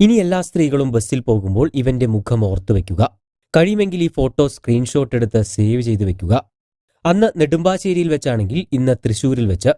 ഇനി എല്ലാ സ്ത്രീകളും ബസ്സിൽ പോകുമ്പോൾ ഇവന്റെ മുഖം ഓർത്തു വെക്കുക. കഴിയുമെങ്കിൽ ഈ ഫോട്ടോ സ്ക്രീൻഷോട്ട് എടുത്ത് സേവ് ചെയ്തു വെക്കുക. അന്ന് നെടുമ്പാശ്ശേരിയിൽ വെച്ചാണെങ്കിൽ ഇന്ന് തൃശൂരിൽ വെച്ച്.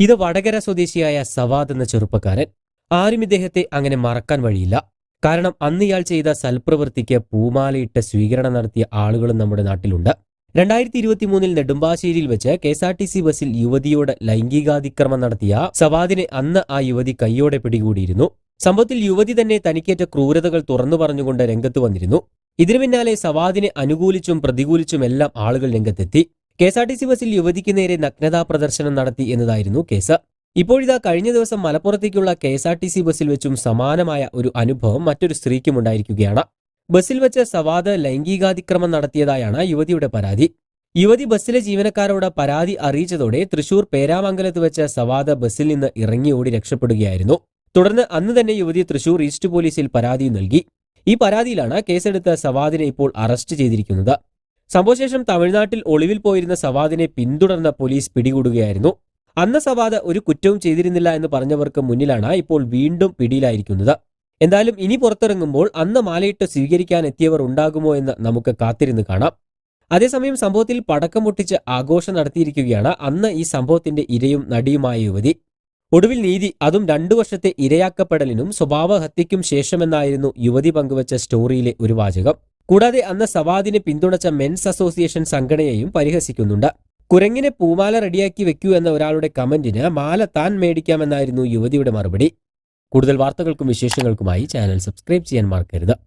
ഇത് വടകര സ്വദേശിയായ സവാദ് എന്ന ചെറുപ്പക്കാരൻ. ആരും ഇദ്ദേഹത്തെ അങ്ങനെ മറക്കാൻ വഴിയില്ല. കാരണം അന്ന് ഇയാൾ ചെയ്ത സൽപ്രവൃത്തിക്ക് പൂമാലയിട്ട് സ്വീകരണം നടത്തിയ ആളുകളും നമ്മുടെ നാട്ടിലുണ്ട്. രണ്ടായിരത്തി ഇരുപത്തിമൂന്നിൽ നെടുമ്പാശ്ശേരിയിൽ വെച്ച് K S R T C ബസ്സിൽ യുവതിയോട് ലൈംഗികാതിക്രമം നടത്തിയ സവാദിനെ അന്ന് ആ യുവതി കൈയോടെ പിടികൂടിയിരുന്നു. സംഭവത്തിൽ യുവതി തന്നെ തനിക്കേറ്റ ക്രൂരതകൾ തുറന്നു പറഞ്ഞുകൊണ്ട് രംഗത്ത് വന്നിരുന്നു. ഇതിനു പിന്നാലെ സവാദിനെ അനുകൂലിച്ചും പ്രതികൂലിച്ചും എല്ലാം ആളുകൾ രംഗത്തെത്തി. K S R T C ബസ്സിൽ യുവതിക്ക് നേരെ നഗ്നതാ പ്രദർശനം നടത്തി എന്നതായിരുന്നു കേസ്. ഇപ്പോഴിതാ കഴിഞ്ഞ ദിവസം മലപ്പുറത്തേക്കുള്ള K S R T C വെച്ചും സമാനമായ ഒരു അനുഭവം മറ്റൊരു സ്ത്രീക്കും ഉണ്ടായിരിക്കുകയാണ്. ബസിൽ വെച്ച് സവാദ് ലൈംഗികാതിക്രമം നടത്തിയതായാണ് യുവതിയുടെ പരാതി. യുവതി ബസ്സിലെ ജീവനക്കാരോട് പരാതി അറിയിച്ചതോടെ തൃശൂർ പേരാമംഗലത്ത് വെച്ച് സവാദ് ബസ്സിൽ നിന്ന് ഇറങ്ങി ഓടി രക്ഷപ്പെടുകയായിരുന്നു. തുടർന്ന് അന്ന് തന്നെ യുവതി തൃശൂർ ഈസ്റ്റ് പോലീസിൽ പരാതി നൽകി. ഈ പരാതിയിലാണ് കേസെടുത്ത സവാദിനെ ഇപ്പോൾ അറസ്റ്റ് ചെയ്തിരിക്കുന്നത്. സംഭവശേഷം തമിഴ്നാട്ടിൽ ഒളിവിൽ പോയിരുന്ന സവാദിനെ പിന്തുടർന്ന പോലീസ് പിടികൂടുകയായിരുന്നു. അന്ന് സവാദ് ഒരു കുറ്റവും ചെയ്തിരുന്നില്ല എന്ന് പറഞ്ഞവർക്ക് മുന്നിലാണ് ഇപ്പോൾ വീണ്ടും പിടിയിലായിരിക്കുന്നത്. എന്തായാലും ഇനി പുറത്തിറങ്ങുമ്പോൾ അന്ന് മാലയിട്ട് സ്വീകരിക്കാൻ എത്തിയവർ ഉണ്ടാകുമോ എന്ന് നമുക്ക് കാത്തിരുന്ന് കാണാം. അതേസമയം സംഭവത്തിൽ പടക്കം പൊട്ടിച്ച് ആഘോഷം നടത്തിയിരിക്കുകയാണ് അന്ന് ഈ സംഭവത്തിന്റെ ഇരയും നടിയുമായ യുവതി. ഒടുവിൽ നീതി അതും രണ്ടു വർഷത്തെ ഇരയാക്കപ്പെടലിനും സ്വഭാവഹത്യയ്ക്കും ശേഷമെന്നായിരുന്നു യുവതി പങ്കുവച്ച സ്റ്റോറിയിലെ ഒരു വാചകം. കൂടാതെ അന്ന് സവാദിനെ പിന്തുണച്ച മെൻസ് അസോസിയേഷൻ സംഘടനയെയും പരിഹസിക്കുന്നുണ്ട്. കുരങ്ങിനെ പൂമാല റെഡിയാക്കി വെക്കൂ എന്ന ഒരാളുടെ കമന്റിന് മാല താൻ മേടിക്കാമെന്നായിരുന്നു യുവതിയുടെ മറുപടി. കൂടുതൽ വാർത്തകൾക്കും വിശേഷങ്ങൾക്കുമായി ചാനൽ സബ്സ്ക്രൈബ് ചെയ്യാൻ മറക്കരുത്.